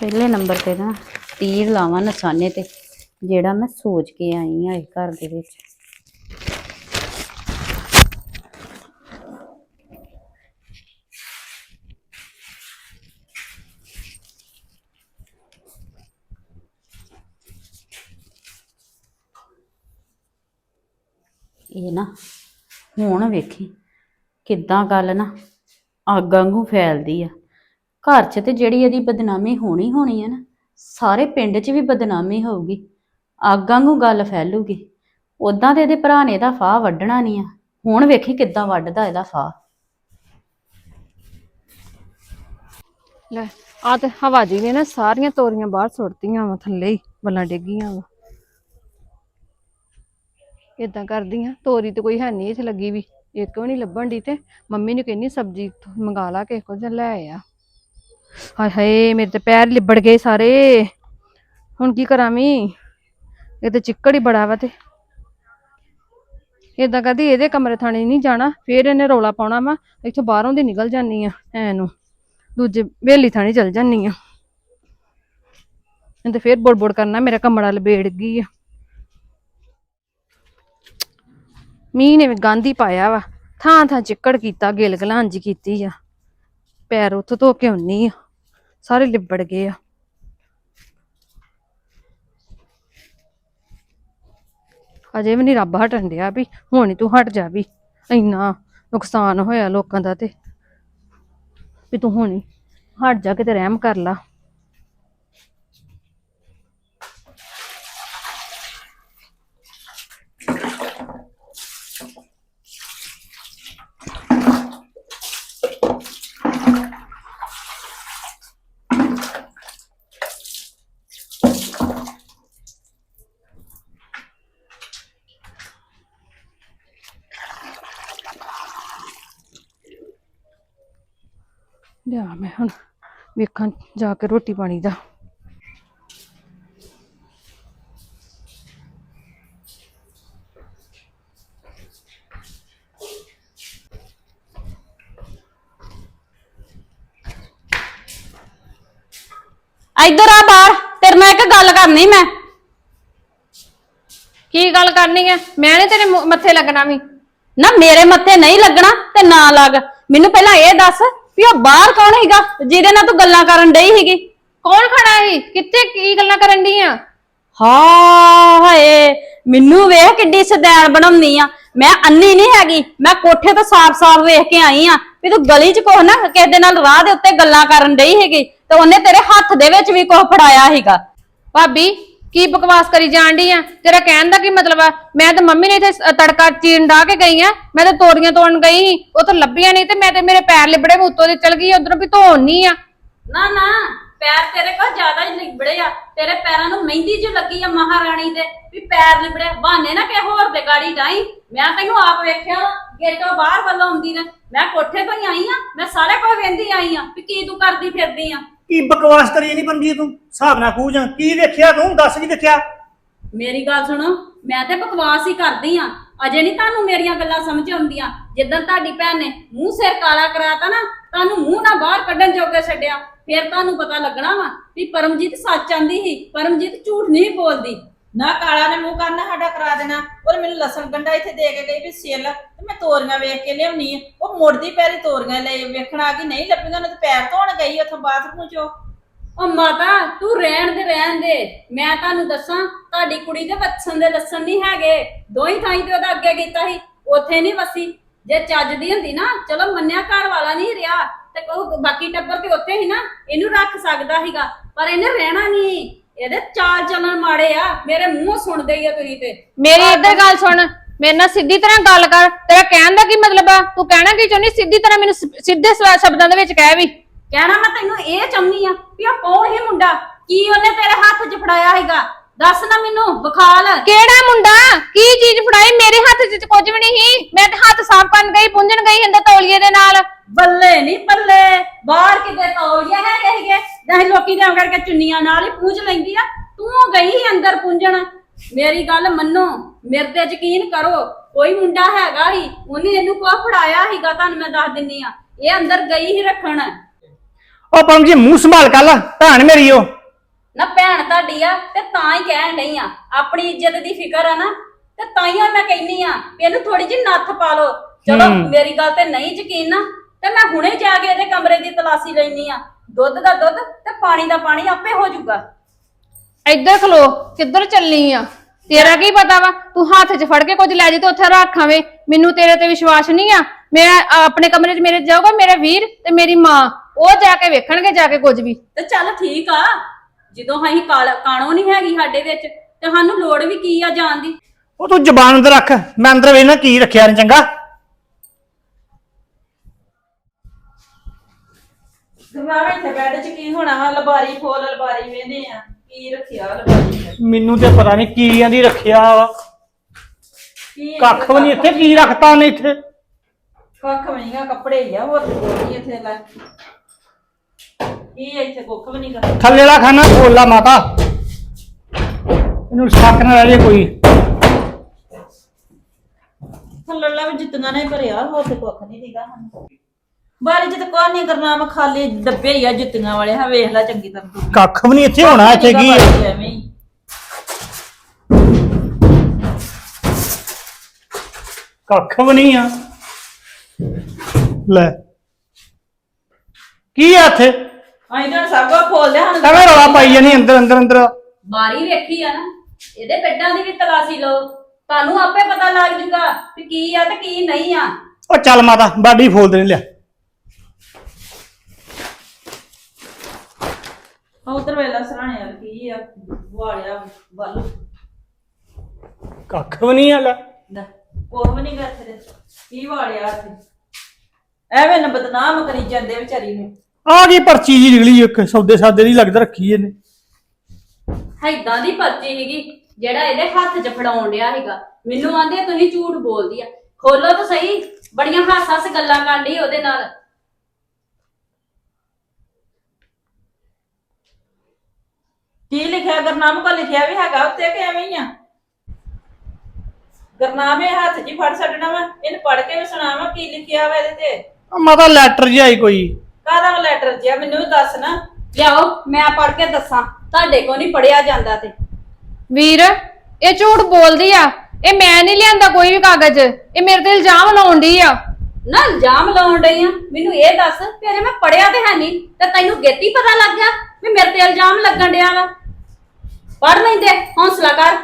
ਪਹਿਲੇ ਨੰਬਰ ਤੇ ਨਾ ਤੀਰ ਲਾਵਾਂ ਨਿਸ਼ਾਨੇ ਤੇ। ਜਿਹੜਾ ਮੈਂ ਸੋਚ ਕੇ ਆਈ ਆ ਇਸ ਘਰ ਦੇ ਵਿੱਚ। ਇਹ ਨਾ, ਹੁਣ ਵੇਖੀ ਕਿੱਦਾਂ ਗੱਲ ਨਾ ਅੱਗ ਵਾਂਗੂ ਫੈਲਦੀ ਆ। ਘਰ 'ਚ ਤੇ ਜਿਹੜੀ ਇਹਦੀ ਬਦਨਾਮੀ ਹੋਣੀ ਹੋਣੀ ਹੈ ਨਾ, ਸਾਰੇ ਪਿੰਡ 'ਚ ਵੀ ਬਦਨਾਮੀ ਹੋਊਗੀ। ਆਗਾਂ ਨੂੰ ਗੱਲ ਫੈਲੂਗੀ। ਉਦਾਂ ਤੇ ਇਹਦੇ ਭਰਾ ਨੇ ਇਹਦਾ ਫਾਹ ਵੱਢਣਾ ਨਹੀਂ ਆ। ਹੁਣ ਵੇਖੀ ਕਿੱਦਾਂ ਵੱਢਦਾ ਇਹਦਾ ਫਾਹ। ਲੈ ਆ ਤੇ ਹਵਾ ਜੀ ਨੇ ਨਾ ਸਾਰੀਆਂ ਤੋਰੀਆਂ ਬਾਹਰ ਸੁੱਟਤੀਆਂ ਵਾ, ਥੱਲੇ ਹੀ ਬੱਲਾਂ ਡਿੱਗੀਆਂ ਵਾ। ਇਦਾਂ ਕਰਦੀ ਆ ਤੋਰੀ ਤੇ ਕੋਈ ਹੈ ਨਹੀਂ ਇੱਥੇ ਲੱਗੀ ਵੀ, ਇੱਕ ਵੀ ਨਹੀਂ ਲੱਭਣ ਦੀ ਤੇ ਮੰਮੀ ਨੂੰ ਕਹਿੰਨੀ ਸਬਜ਼ੀ ਇੱਥੋਂ ਮੰਗਾ ਲਾ ਕੇ ਕੋਲ ਲੈ ਆ। ਹਾਏ ਹਾਏ, ਮੇਰੇ ਤੇ ਪੈਰ ਲਿਬੜ ਗਏ ਸਾਰੇ। ਹੁਣ ਕੀ ਕਰਾਂ ਮੈਂ? ਇਹ ਤੇ ਚਿੱਕੜ ਹੀ ਬੜਾ ਵਾ ਤੇ। ਇਦਾਂ ਕਦੀ ਇਹਦੇ ਕਮਰੇ ਥਾਣੇ ਨਹੀਂ ਜਾਣਾ, ਫੇਰ ਇਹਨੇ ਰੌਲਾ ਪਾਉਣਾ ਵਾ, ਇੱਥੋਂ ਬਾਹਰੋਂ ਦੀ ਨਿਕਲ ਜਾਨੀ ਆ, ਐ ਨੂੰ। ਦੂਜੇ ਵੇਲੀ ਥਾਣੀ ਚਲ ਜਾਨੀ ਆ। ਇਹ ਤੇ ਫੇਰ ਬੋੜ ਕਰਨਾ, ਮੇਰਾ ਕਮਰਾ ਲਬੇੜ ਗਈ ਆ। ਮੀਂਹ ਨੇ ਵੀ ਗਾਂਧੀ ਪਾਇਆ ਵਾ। ਥਾਂ ਥਾਂ ਚਿੱਕੜ ਕੀਤਾ ਗਿਲ ਗਲਾਂਜੀ ਕੀਤੀ ਆ। ਪੈਰ ਉੱਥੋਂ ਧੋ ਕੇ ਆਉਣੀ ਆ। ਸਾਰੇ ਲਿਬੜ ਗਏ ਆ। ਅਜੇ ਵੀ ਨਹੀਂ ਰੱਬ ਹਟਣ ਡਿਆ ਵੀ, ਹੁਣ ਈ ਤੂੰ ਹਟ ਜਾ ਵੀ। ਇੰਨਾ ਨੁਕਸਾਨ ਹੋਇਆ ਲੋਕਾਂ ਦਾ ਤੇ। ਵੀ ਤੂੰ ਹੁਣੀ ਹਟ ਜਾ ਕੇ ਤੇ ਰਹਿਮ ਕਰ ਲਾ ਲਿਆ ਮੈਂ ਹੁਣ ਵੇਖਾਂ, ਜਾ ਕੇ ਰੋਟੀ ਪਾਣੀ ਦਾ। ਇੱਧਰ ਆ ਬਾਹਰ, ਤੇਰੇ ਨਾਲ ਇੱਕ ਗੱਲ ਕਰਨੀ ਮੈਂ। ਕੀ ਗੱਲ ਕਰਨੀ ਹੈ ਮੈਂ ਨੀ ਤੇਰੇ ਮੂੰਹ- ਮੱਥੇ ਲੱਗਣਾ ਵੀ। ਨਾ ਮੇਰੇ ਮੱਥੇ ਨਹੀਂ ਲੱਗਣਾ ਤੇ ਨਾ ਲੱਗ। ਮੈਨੂੰ ਪਹਿਲਾਂ ਇਹ ਦੱਸ ਵੀ ਉਹ ਬਾਹਰ ਕੌਣ ਹੈਗਾ ਜਿਹਦੇ ਨਾਲ ਤੂੰ ਗੱਲਾਂ ਕਰਨ ਡਈ ਹੈਗੀ ਕੌਣ ਖੜਾ ਸੀ? ਕਿੱਥੇ ਕੀ ਗੱਲਾਂ ਕਰਨ ਦੀ ਆ? ਹਾਏ ਮੈਨੂੰ ਵੇਖ ਕਿੱਡੀ ਸਦੈਣ ਬਣਾਉਣੀ ਆ। ਮੈਂ ਅੰਨੀ ਨਹੀਂ ਹੈਗੀ ਮੈਂ ਕੋਠੇ ਤੋਂ ਸਾਫ਼-ਸਾਫ਼ ਵੇਖ ਕੇ ਆਈ ਆ ਵੀ ਤੂੰ ਗਲੀ 'ਚ ਕੋਹ ਨਾ ਕਿਸੇ ਦੇ ਨਾਲ ਰਾਹ ਦੇ ਉੱਤੇ ਗੱਲਾਂ ਕਰਨ ਡਈ ਹੈਗੀ ਤੇ ਉਹਨੇ ਤੇਰੇ ਹੱਥ ਦੇ ਵਿੱਚ ਵੀ ਕੁਝ ਫੜਾਇਆ ਹੈਗਾ ਭਾਬੀ ਕੀ ਬਕਵਾਸ ਕਰੀ ਜਾਣ ਡਈ ਆ? ਤੇਰਾ ਕਹਿਣ ਦਾ ਕੀ ਮਤਲਬ ਆ? ਮੈਂ ਤਾਂ ਮੰਮੀ ਨੇ ਇੱਥੇ ਤੜਕਾ ਚੀਨ ਡਾ ਕੇ ਗਈ ਆ। ਮੈਂ ਤਾਂ ਤੋਰੀਆਂ ਤੋੜਨ ਗਈ ਸੀ। ਉੱਥੇ ਲੱਭੀਆਂ ਨਹੀਂ ਤੇ ਮੈਂ ਤੇ ਮੇਰੇ ਪੈਰ ਲਿਬੜੇ ਮੈਂ ਉੱਤੋਂ ਦੀ ਚਲ ਗਈ ਉਧਰੋਂ ਵੀ ਧੋਣ ਨਹੀਂ ਆ। ਨਾ ਨਾ, ਪੈਰ ਤੇਰੇ ਕੋਲ ਜ਼ਿਆਦਾ ਹੀ ਲਿਬੜੇ ਆ। ਤੇਰੇ ਪੈਰਾਂ ਨੂੰ ਮਹਿੰਦੀ ਜੋ ਲੱਗੀ ਆ ਮਹਾਰਾਣੀ ਦੇ ਵੀ ਪੈਰ ਲਿਬੜੇ। ਬਹਾਨੇ ਨਾ ਕਿ ਹੋਰ ਦੇ ਗਾੜੀ ਡਾਈ ਮੈਂ ਤੈਨੂੰ ਆਪ ਵੇਖਿਆ ਗੇਟੋਂ ਬਾਹਰ ਵੱਲੋਂ ਆਉਂਦੀ ਨੇ। ਮੈਂ ਕੋਠੇ ਤੋਂ ਹੀ ਆਈ ਆ, ਮੈਂ ਸਾਰੇ ਕੋਲ ਵੇਂਦੀ ਆਈ ਆ ਵੀ ਕੀ ਤੂੰ ਕਰਦੀ ਫਿਰਦੀ ਆ। ਕੀ ਬਕਵਾਸ ਕਰੀ ਨਹੀਂ ਬੰਦੀ ਤੂੰ? ਹਿਸਾਬ ਨਾਲ ਖੂਜ ਕੀ ਵੇਖਿਆ ਤੂੰ? ਦੱਸ ਕੀ ਵੇਖਿਆ? ਮੇਰੀ ਗੱਲ ਸੁਣੋ, ਮੈਂ ਤੇ ਬਕਵਾਸ ਹੀ ਕਰਦੀ ਆ ਅਜੇ ਨਹੀਂ ਤੁਹਾਨੂੰ ਮੇਰੀਆਂ ਗੱਲਾਂ ਸਮਝ ਆਉਂਦੀਆਂ। ਜਿੱਦਾਂ ਤੁਹਾਡੀ ਭੈਣ ਨੇ ਮੂੰਹ ਸਿਰ ਕਾਲਾ ਕਰਾਤਾ ਨਾ, ਤੁਹਾਨੂੰ ਮੂੰਹ ਨਾ ਬਾਹਰ ਕੱਢਣ ਜੋਗੇ ਛੱਡਿਆ। ਫਿਰ ਤੁਹਾਨੂੰ ਪਤਾ ਲੱਗਣਾ ਵਾ ਵੀ ਪਰਮਜੀਤ ਸੱਚ ਆਂਦੀ ਸੀ। ਪਰਮਜੀਤ ਝੂਠ ਨਹੀਂ ਬੋਲਦੀ। ਨਾ ਕਾਲਾ ਨੇ ਮੂੰਹ ਕਰਨਾ, ਸਾਡਾ ਕਰਾ ਦੇਣਾ। ਔਰ ਮੈਨੂੰ ਲਸਣ ਗੰਡਾ ਇੱਥੇ ਦੇ ਕੇ ਗਈ ਵੀ ਸੇਲ, ਤੇ ਮੈਂ ਤੋਰੀਆਂ ਵੇਖ ਕੇ ਲਿਆਉਣੀ ਆ। ਉਹ ਮੁੜਦੀ ਪੈਰੀ ਤੋਰੀਆਂ ਲੈ ਵੇਖਣ ਆ ਗਈ, ਨਹੀਂ ਲੱਭੀਆਂ, ਉਹਨੇ ਤੇ ਪੈਰ ਧੋਣ ਗਈ ਉੱਥੋਂ ਬਾਥਰੂਮ ਚੋਂ। ਉਹ ਮਾਤਾ, ਤੂੰ ਰਹਿਣ ਦੇ ਰਹਿਣ ਦੇ। ਮੈਂ ਤੁਹਾਨੂੰ ਦੱਸਾਂ, ਤੁਹਾਡੀ ਕੁੜੀ ਦੇ ਵੱਸਣ ਦੇ ਲੱਸਣ ਨਹੀਂ ਹੈਗੇ। ਦੋਈ ਥਾਈਂ ਤੇ ਉਹਦਾ ਅੱਗੇ ਕੀਤਾ ਸੀ, ਉੱਥੇ ਨਹੀਂ ਵਸੀ। ਜੇ ਚੱਜ ਦੀ ਹੁੰਦੀ ਨਾ, ਚਲੋ ਮੰਨਿਆ ਘਰ ਵਾਲਾ ਨਹੀਂ ਰਿਹਾ। ਤੇ ਕਹੋ ਬਾਕੀ ਟੱਬਰ ਤੇ ਉੱਥੇ ਹੀ ਨਾ, ਇਹਨੂੰ ਰੱਖ ਸਕਦਾ ਸੀਗਾ, ਪਰ ਇਹਨੇ ਰਹਿਣਾ ਨਹੀਂ। ਇਹਦੇ ਚਾਲ ਚੱਲਣ ਮਾੜੇ ਆ ਮੇਰੇ ਮੂੰਹੋਂ ਸੁਣਦੇ ਹੀ ਆ ਤੁਸੀਂ ਤੇ। ਮੇਰੀ ਇੱਧਰ ਗੱਲ ਸੁਣ ਮੇਰੇ ਨਾਲ ਸਿੱਧੀ ਤਰ੍ਹਾਂ ਗੱਲ ਕਰ ਤੇਰਾ ਕਹਿਣ ਦਾ ਕੀ ਮਤਲਬ ਆ? ਤੂੰ ਕਹਿਣਾ ਕੀ ਚਾਹੁੰਦੀ? ਸਿੱਧੀ ਤਰ੍ਹਾਂ ਮੈਨੂੰ ਸ- ਸਿੱਧੇ ਸਵਾ- ਸ਼ਬਦਾਂ ਦੇ ਵਿੱਚ ਕਹਿ ਵੀ। ਕਹਿਣਾ ਮੈਂ ਤੈਨੂੰ ਇਹ ਚਾਹੁੰਦੀ ਆ ਵੀ ਉਹ ਕੌਣ ਹੀ ਮੁੰਡਾ? ਕੀ ਉਹਨੇ ਤੇਰੇ ਹੱਥ 'ਚ ਫੜਾਇਆ ਹੈਗਾ? ਦੱਸ ਨਾ ਮੈਨੂੰ ਵਿਖਾਲ। ਕਿਹੜਾ ਮੁੰਡਾ? ਕੀ ਚੀਜ਼ ਫੜਾਈ? ਮੇਰੇ ਹੱਥ 'ਚ ਕੁਝ ਵੀ ਨਹੀਂ ਸੀ। ਮੈਂ ਤੇ ਹੱਥ ਸਾਫ਼ ਕਰਨ ਗਈ ਪੁੰਝਣ ਗਈ ਹੁੰਦਾ ਤੌਲੀਏ ਦੇ ਨਾਲ। ਬੱਲੇ ਨਹੀਂ ਬੱਲੇ। ਬਾਹਰ ਕਿਤੇ ਤੌਲੀਆ ਹੈਗੇ ਸੀਗੇ ਨਹੀਂ ਲੋਕੀ ਤਾਂ ਕਰਕੇ ਚੁੰਨੀਆਂ ਨਾਲ ਹੀ ਪੂੰਝ ਲੈਂਦੀ ਆ। ਤੂੰ ਗਈ ਸੀ ਅੰਦਰ ਪੂੰਝਣ। ਮੇਰੀ ਗੱਲ ਮੰਨੋ ਮੇਰੇ ਤੇ ਯਕੀਨ ਕਰੋ ਕੋਈ ਮੁੰਡਾ ਹੈਗਾ ਹੀ ਉਹਨੇ ਇਹਨੂੰ ਕੋ ਫੜਾਇਆ ਸੀਗਾ ਤੁਹਾਨੂੰ ਮੈਂ ਦੱਸ ਦਿੰਨੀ ਆ। ਇਹ ਅੰਦਰ ਗਈ ਹੀ ਰੱਖਣ। ਉਹ ਪਰਮ ਜੀ ਮੂੰਹ ਸੰਭਾਲ ਕਰ ਲਾ। ਧਾਨ ਮੇਰੀ ਉਹ। ਨਾ ਭੈਣ ਤੁਹਾਡੀ ਆ ਤੇ ਤਾਂ ਹੀ ਕਹਿਣ ਡਈ ਆ। ਆਪਣੀ ਇੱਜ਼ਤ ਦੀ ਫਿਕਰ ਆ ਨਾ ਤੇ ਤਾਂ ਹੀ ਮੈਂ ਕਹਿੰਨੀ ਆ ਵੀ ਇਹਨੂੰ ਥੋੜੀ ਜਿਹੀ ਨੱਥ ਪਾ ਲਓ। ਚਲੋ ਹੂੰ। ਮੇਰੀ ਗੱਲ ਤੇ ਨਹੀਂ ਯਕੀਨ ਨਾ ਤੇ ਮੈਂ ਹੁਣੇ ਜਾ ਕੇ ਇਹਦੇ ਕਮਰੇ ਦੀ ਤਲਾਸ਼ੀ ਲੈਣੀ ਆ। ਦੁੱਧ ਦਾ ਦੁੱਧ ਤੇ ਪਾਣੀ ਦਾ ਪਾਣੀ ਆਪੇ ਹੋ ਜਾਊਗਾ। ਇੱਧਰ ਖਲੋ ਕਿੱਧਰ ਚੱਲੀ ਆ? ਤੇਰਾ ਕੀ ਪਤਾ ਵਾ? ਤੂੰ ਹੱਥ 'ਚ ਫੜ ਕੇ ਕੁਝ ਲੈ ਜੀ ਤੇ ਉੱਥੇ ਰੱਖ ਆਵੇਂ। ਮੈਨੂੰ ਤੇਰੇ ਤੇ ਵਿਸ਼ਵਾਸ ਨਹੀਂ ਆ। ਮੈਂ ਅ, ਆਪਣੇ ਕਮਰੇ 'ਚ ਮੇਰੇ ਜਾਊਗਾ ਮੇਰਾ ਵੀਰ ਤੇ ਮੇਰੀ ਮਾਂ। ਉਹ ਜਾ ਕੇ ਵੇਖਣਗੇ ਜਾ ਕੇ ਕੁਝ ਵੀ। ਤੇ ਚੱਲ ਠੀਕ ਆ। ਜਦੋਂ ਅਸੀਂ ਕਾਲ- ਕਾਣੋ ਨਹੀਂ ਹੈਗੀ ਸਾਡੇ ਵਿੱਚ ਤੇ ਸਾਨੂੰ ਲੋੜ ਵੀ ਕੀ ਆ ਜਾਣ ਦੀ? ਉਹ ਤੂੰ ਜ਼ਬਾਨ ਅੰਦਰ ਰੱਖ ਮੈਂ ਅੰਦਰ ਵੇਖਣਾ ਕੀ ਰੱਖਿਆ ਨੇ ਚੰਗਾ। ਗਰਨਾਮ ਇੱਥੇ ਬੈੱਡ 'ਚ ਕੀ ਹੋਣਾ ਵਾ? ਲਬਾਰੀ ਫੋਲ ਲਬਾਰੀ ਵੇਨੇ ਆ। ਕੀ ਰੱਖਿਆ ਲਬਾਰੀ 'ਚ? ਮੈਨੂੰ ਤੇ ਪਤਾ ਨਹੀਂ ਕੀ ਆਂਦੀ ਰੱਖਿਆ ਵਾ। ਕੀ ਕੱਖ ਵੀ ਨਹੀਂ ਇੱਥੇ ਕੀ ਰੱਖਤਾ ਉਹਨੇ ਇੱਥੇ? ਕੱਖ ਵੀ ਨਹੀਂਗਾ ਕੱਪੜੇ ਹੀ ਆ ਹੋਰ ਤੇ ਕੋਈ ਨਹੀਂ ਇੱਥੇ ਲੈ। ਕੀ ਇੱਥੇ ਕੁੱਖ ਵੀ ਨਹੀਂਗਾ ਥੱਲੇ ਵਾਲਾ ਖਾਨਾ ਖੋਲਾ ਮਾਤਾ। ਇਹਨੂੰ ਸ਼ੱਕ ਨਾ ਰਹਿ ਜੇ ਕੋਈ। ਥੱਲੜਾ ਵੀ ਜਿੱਤੀਆਂ ਨੇ ਭਰਿਆ ਹੋਰ ਤੇ ਕੁੱਖ ਨਹੀਂ ਦੀਗਾ ਸਾਨੂੰ। ਬਾਰੀ ਜਿੱਤ ਕੋਈ ਨਹੀਂ ਕਰਨਾ ਮੈਂ ਖਾਲੀ ਡੱਬੇ ਹੀ ਆ ਜੁੱਤੀਆਂ ਵਾਲੇ ਹਾਂ ਵੇਖ ਲੈ ਚੰਗੀ ਤਰ੍ਹਾਂ ਤੂੰ। ਕੱਖ ਵੀ ਨਹੀਂ ਇੱਥੇ ਹੋਣਾ ਇੱਥੇ ਕੀ? ਹੈ? ਬਾਰੀ ਐਵੇਂ ਹੀ। ਕੱਖ ਵੀ ਨਹੀਂ ਆ। ਲੈ। ਕੀ ਆ ਇੱਥੇ? ਅਸੀਂ ਤਾਂ ਸਭ ਕੁਝ ਖੋਲ ਲਿਆ ਸਾਨੂੰ ਐਵੇਂ ਰੌਲਾ ਪਾਈ ਜਾਨੀ ਅੰਦਰ ਅੰਦਰ ਅੰਦਰ। ਬਾਰੀ ਵੇਖੀ ਆ ਨਾ ਇਹਦੇ ਬੈੱਡਾਂ ਦੀ ਵੀ ਤਲਾਸ਼ੀ ਲਓ। ਤੁਹਾਨੂੰ ਆਪੇ ਪਤਾ ਲੱਗ ਜੂਗਾ ਕਿ ਕੀ ਆ ਤੇ ਕੀ ਨਹੀਂ ਆ। ਉਹ ਚੱਲ ਮਾਤਾ ਬਾਡੀ ਫੋਲ ਦੇ ਲਿਆ। ਉਧਰ ਵੇਲਾ ਸਰਾਣੇ ਆ ਕੀ ਆ ਵਾਲਿਆ ਵੱਲ। ਕੱਖ ਵੀ ਨਹੀਂ ਆ ਲੈ ਲੈ ਕੋਹ ਵੀ ਨਹੀਂ ਗਾ ਇੱਥੇ। ਦੇ। ਕੀ ਵਾਲਿਆ ਇੱਥੇ? ਐਵੇਂ ਨਾ ਬਦਨਾਮ ਕਰੀ ਜਾਂਦੇ ਵਿਚਾਰੀ ਨੂੰ। ਆ ਗਈ ਪਰਚੀ ਜੀ ਨਿਕਲੀ ਇੱਕ ਸੌਦੇ ਸਾਦੇ ਦੀ ਲੱਗਦਾ ਰੱਖੀ ਇਹਨੇ। ਹੈਦਾਂ ਦੀ ਪਰਚੀ ਹੈਗੀ ਜਿਹੜਾ ਇਹਦੇ ਹੱਥ 'ਚ ਫੜਾਉਣ ਡਿਆ ਹੈਗਾ ਮੈਨੂੰ ਆਂਦੇ ਤੁਸੀਂ ਝੂਠ ਬੋਲਦੀ ਆ। ਖੋਲੋ ਤਾਂ ਸਹੀ ਬੜੀਆਂ ਹਾਸ ਹਾਸ ਗੱਲਾਂ ਕਰਦੀ ਉਹਦੇ ਨਾਲ। ਕੀ ਲਿਖਿਆ? ਗਰਨਾਮ ਕੋ ਲਿਖਿਆ ਵੀ ਹੈਗਾ ਉੱਤੇ ਕਿ ਐਵੇਂ ਹੀ ਆ? ਗਰਨਾਮ ਇਹ ਹੱਥ 'ਚ ਹੀ ਫੜ ਛੱਡਣਾ ਵਾ। ਇਹਨੂੰ ਪੜ ਕੇ ਵੀ ਸੁਣਾਵਾ ਕੀ ਲਿਖਿਆ ਵਾ ਇਹਦੇ ਤੇ। ਆ ਮਾਤਾ ਲੈਟਰ ਜਿਹਾ ਹੀ ਕੋਈ। ਕਾਹਦਾ ਲੈਟਰ ਜਿਆ ਮੈਨੂੰ ਵੀ ਦੱਸ ਨਾ। ਲਿਆਓ ਮੈਂ ਪੜ ਕੇ ਦੱਸਾਂ। ਤੁਹਾਡੇ ਕੋ ਨਹੀਂ ਪੜਿਆ ਜਾਂਦਾ ਤੇ। ਵੀਰ ਇਹ ਝੂਠ ਬੋਲਦੀ ਆ। ਇਹ ਮੈਂ ਨਹੀਂ ਲਿਆਂਦਾ ਕੋਈ ਵੀ ਕਾਗਜ਼। ਇਹ ਮੇਰੇ ਤੇ ਇਲਜ਼ਾਮ ਲਾਉਣ ਡਈ ਆ। ਨਾ ਇਲਜ਼ਾਮ ਲਾਉਣ ਡਈ ਆ। ਮੈਨੂੰ ਇਹ ਦੱਸ ਵੀ ਅਜੇ ਮੈਂ ਪੜਿਆ ਤੇ ਹੈ ਨਹੀਂ ਤੇ ਤੈਨੂੰ ਗੇਤੀ ਪਤਾ ਲੱਗ ਗਿਆ ਵੀ ਮੇਰੇ ਤੇ ਇਲਜ਼ਾਮ ਲੱਗਣ ਡਿਆ ਵਾ। ਪੜ ਲੈਂਦੇ ਹੌਸਲਾ ਕਰ।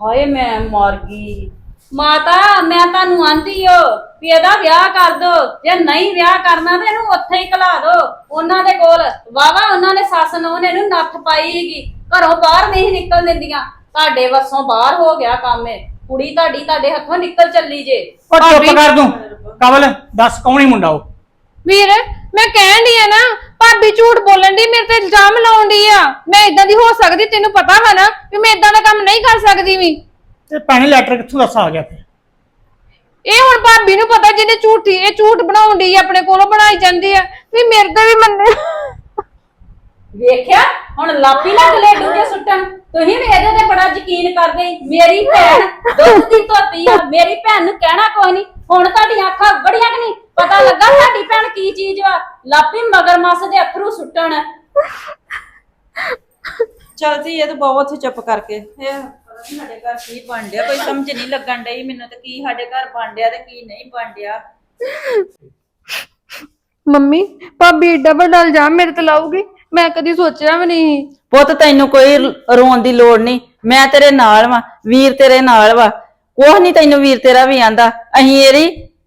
ਹਾਏ ਮੈਂ ਮਰ ਗਈ। ਮਾਤਾ ਮੈਂ ਤੁਹਾਨੂੰ ਆਂਦੀ ਓ ਵੀ ਇਹਦਾ ਵਿਆਹ ਕਰ ਦੋ। ਜੇ ਨਹੀਂ ਵਿਆਹ ਕਰਨਾ ਤੇ ਇਹਨੂੰ ਉੱਥੇ ਹੀ ਘਲਾ ਦੋ। ਉਹਨਾਂ ਦੇ ਕੋਲ ਵਾਵਾ ਉਹਨਾਂ ਨੇ ਸੱਸ ਨੂੰ ਉਹਨੇ ਇਹਨੂੰ ਨੱਥ ਪਾਈ ਹੈਗੀ ਘਰੋਂ ਬਾਹਰ ਨਹੀਂ ਨਿਕਲ ਦਿੰਦੀਆਂ। ਤੁਹਾਡੇ ਵੱਸੋਂ ਬਾਹਰ ਹੋ ਗਿਆ ਕੰਮ ਇਹ। ਕੁੜੀ ਤੁਹਾਡੀ ਤੁਹਾਡੇ ਹੱਥੋਂ ਨਿਕਲ ਚੱਲੀ ਜੇ। ਉਹ ਚੁੱਪ ਕਰ ਤੂੰ। ਕਵਲ ਦੱਸ ਕੌਣ ਹੀ ਮੁੰਡਾ ਉਹ? ਵੀਰ ਮੈਂ ਕਹਿਣ ਡਈ ਆ ਨਾ ਭਾਬੀ ਝੂਠ ਬੋਲਣ ਦੀ ਮੇਰੇ ਤੇ ਇਲਜ਼ਾਮ ਲਾਉਣ ਡਈ ਆ। ਮੈਂ ਇਦਾਂ ਦੀ ਹੋ ਸਕਦੀ ਤੈਨੂੰ ਪਤਾ ਵਾ ਨਾ ਵੀ ਮੈਂ ਇਦਾਂ ਦਾ ਕੰਮ ਨਹੀਂ ਕਰ ਸਕਦੀ ਵੀ। ਤੇ ਭੈਣੇ ਲੈਟਰ ਕਿੱਥੋਂ ਦੱਸ ਆ ਗਿਆ ਫਿਰ? ਇਹ ਹੁਣ ਭਾਬੀ ਨੂੰ ਪਤਾ ਜਿਹਨੇ ਝੂਠੀ ਇਹ ਝੂਠ ਬਣਾਉਣ ਆ, ਆਪਣੇ ਕੋਲੋਂ ਬਣਾਈ ਜਾਂਦੀ ਆ। ਵੀ ਮੇਰੇ ਤੇ ਵੀ ਮੰਨੇ। ਵੇਖਿਆ? ਹੁਣ ਲਾਪੀ ਲੱਗ ਲੈ ਡੂਗੇ ਸੁੱਟਣ। ਤੁਸੀਂ ਵੀ ਇਹਦੇ ਤੇ ਬੜਾ ਯਕੀਨ ਕਰਦੇ ਈ। ਮੇਰੀ ਭੈਣ ਦੁੱਧ ਦੀ ਧੋਤੀ ਆ। ਮੇਰੀ ਭੈਣ ਨੂੰ ਕਹਿਣਾ ਕੋਈ ਨਹੀਂ ਹੁਣ ਤੁਹਾਡੀਆਂ ਅੱਖਾਂ ਬੜੀਆਂ ਕਿ ਨਹੀਂ? ਪਤਾ ਲੱਗਾ ਸਾਡੀ ਭੈਣ ਕੀ ਚੀਜ਼ ਵਾ? ਲਾਪੀ ਮਗਰਮੱਛ ਦੇ ਅਥਰੂ ਸੁੱਟਣ। ਚਲਦੀ ਇਹ ਤਾਂ ਬਹੁਤ ਚੁੱਪ ਕਰਕੇ। ਇਹ ਪਤਾ ਨੀ ਸਾਡੇ ਘਰ ਕੀ ਬਣ ਡਿਆ ਕੋਈ ਸਮਝ ਨਹੀਂ ਲੱਗਣ ਡਈ ਮੈਨੂੰ ਤੇ ਕੀ ਸਾਡੇ ਘਰ ਬਣ ਡਿਆ ਤੇ ਕੀ ਨਹੀਂ ਬਣ ਡਿਆ ਮੰਮੀ ਭਾਬੀ ਏਡਾ ਵੱਡਾ ਇਲਜ਼ਾਮ ਮੇਰੇ ਤੇ ਲਾਊਗੀ ਮੈਂ ਕਦੀ ਸੋਚਿਆ ਵੀ ਨਹੀਂ। ਪੁੱਤ ਤੈਨੂੰ ਕੋਈ ਰ- ਰੋਣ ਦੀ ਲੋੜ ਨਹੀਂ ਮੈਂ ਤੇਰੇ ਨਾਲ ਵਾਂ ਵੀਰ ਤੇਰੇ ਨਾਲ ਵਾ। ਕੁਛ ਨਹੀਂ ਤੈਨੂੰ ਵੀਰ ਤੇਰਾ ਵੀ ਆਂਦਾ ਅਸੀਂ ਇਹਦੀ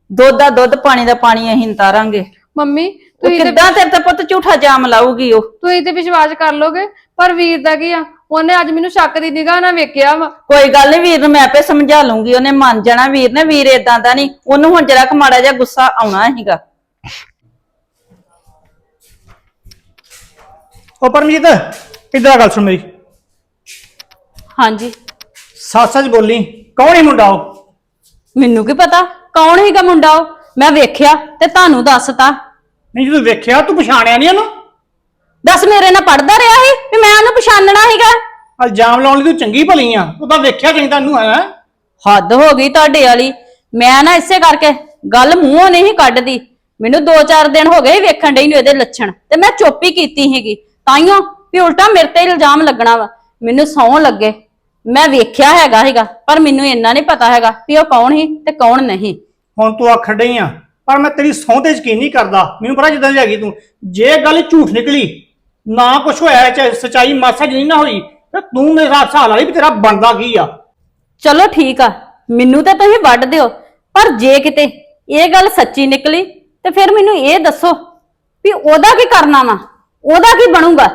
ਦੁੱਧ ਦਾ ਦੁੱਧ ਪਾਣੀ ਦਾ ਪਾਣੀ ਅਸੀਂ ਤਾਰਾਂਗੇ। ਮੰਮੀ ਉਹ ਤੁਸੀਂ ਤੇ ਕਿੱਦਾਂ ਤੇਰੇ ਤੇ ਪੁੱਤ ਝੂਠਾ ਜਾਮ ਲਾਊਗੀ ਉਹ? ਤੁਸੀਂ ਤੇ ਵਿਸ਼ਵਾਸ ਕਰ ਲੋਗੇ ਪਰ ਵੀਰ ਦਾ ਕੀ ਆ? ਉਹਨੇ ਅੱਜ ਮੈਨੂੰ ਸ਼ੱਕ ਦੀ ਨਿਗਾਹ ਨਾਲ ਵੇਖਿਆ ਵਾ। ਕੋਈ ਗੱਲ ਨਹੀਂ ਵੀਰ ਨੂੰ ਮੈਂ ਆਪੇ ਸਮਝਾ ਲੂੰਗੀ ਉਹਨੇ ਮੰਨ ਜਾਣਾ ਵੀਰ ਨੇ ਵੀਰ ਇਦਾਂ ਦਾ ਨਹੀਂ ਉਹਨੂੰ ਹੁਣ ਜਰਾ ਕੁ ਮਾੜਾ ਜਿਹਾ ਗੁੱਸਾ ਆਉਣਾ ਹੈਗਾ ਉਹ ਪਰਮਜੀਤ ਇੱਧਰ ਆ ਗੱਲ ਸੁਣ ਮੇਰੀ। ਹਾਂਜੀ। ਸੱਚ ਸੱਚ ਬੋਲੀ ਕੌਣ ਹੀ ਮੁੰਡਾ ਉਹ? ਮੈਨੂੰ ਕੀ ਪਤਾ ਕੌਣ ਹੈਗਾ ਮੁੰਡਾ ਉਹ? ਮੈਂ ਵੇਖਿਆ ਤੇ ਤੁਹਾਨੂੰ ਦੱਸਤਾ। ਨਹੀਂ ਜਦੋਂ ਵੇਖਿਆ ਤੂੰ ਪਛਾਣਿਆ ਨਹੀਂ ਉਹਨੂੰ? ਦੱਸ ਮੇਰੇ ਨਾਲ ਪੜਦਾ ਰਿਹਾ ਸੀ ਵੀ ਮੈਂ ਉਹਨੂੰ ਪਛਾਣਨਾ ਹੈਗਾ ਇਲਜ਼ਾਮ ਲਾਉਣ ਲਈ ਤੂੰ ਚੰਗੀ ਭਲੀ ਆ ਤੂੰ ਤਾਂ ਵੇਖਿਆ ਚੰਗੀ ਤੈਨੂੰ ਹੈ? ਹੱਦ ਹੋ ਗਈ ਤੁਹਾਡੇ ਵਾਲੀ। ਮੈਂ ਨਾ ਇਸੇ ਕਰਕੇ ਗੱਲ ਮੂੰਹੋਂ ਨਹੀਂ ਕੱਢਦੀ। ਮੈਨੂੰ 2-4 ਦਿਨ ਹੋ ਗਏ ਵੇਖਣ ਡਈ ਨੂੰ ਇਹਦੇ ਲੱਛਣ ਤੇ ਮੈਂ ਚੁੱਪ ਹੀ ਕੀਤੀ ਹੈਗੀ ਤਾਈਓ ਵੀ ਉਲਟਾ ਮੇਰੇ ਤੇ ਇਲਜ਼ਾਮ ਲੱਗਣਾ ਵਾ। ਮੈਨੂੰ ਸੌਂ ਲੱਗੇ। ਮੈਂ ਵੇਖਿਆ ਹੈਗਾ ਹੈਗਾ ਪਰ ਮੈਨੂੰ ਇੰਨਾ ਨਹੀਂ ਪਤਾ ਹੈਗਾ ਵੀ ਉਹ ਕੌਣ ਸੀ ਤੇ ਕੌਣ ਨਹੀਂ। ਹੁਣ ਤੂੰ ਆਖਣ ਡਈ ਆ ਪਰ ਮੈਂ ਤੇਰੀ ਸਹੁੰ ਤੇ ਯਕੀਨ ਨਹੀਂ ਕਰਦਾ। ਮੈਨੂੰ ਪਤਾ ਜਿੱਦਾਂ ਦੀ ਹੈਗੀ ਤੂੰ। ਜੇ ਗੱਲ ਝੂਠ ਨਿਕਲੀ ਨਾ ਕੁਛ ਹੋਇਆ ਚਾਹੇ ਸਚਾਈ ਮਾਸਾ ਜਿੰਨੀ ਨਾ ਹੋਈ, ਤੇ ਤੂੰ ਮੇਰਾ ਹਿਸਾਬ ਲਾ ਲਈ ਵੀ ਤੇਰਾ ਬਣਦਾ ਕੀ ਆ। ਚਲੋ ਠੀਕ ਆ, ਮੈਨੂੰ ਤਾਂ ਤੁਸੀਂ ਵੱਢ ਦਿਓ, ਪਰ ਜੇ ਕਿਤੇ ਇਹ ਗੱਲ ਸੱਚੀ ਨਿਕਲੀ, ਤੇ ਫਿਰ ਮੈਨੂੰ ਇਹ ਦੱਸੋ ਵੀ ਉਹਦਾ ਕੀ ਕਰਨਾ ਵਾ, ਉਹਦਾ ਕੀ ਬਣੂਗਾ?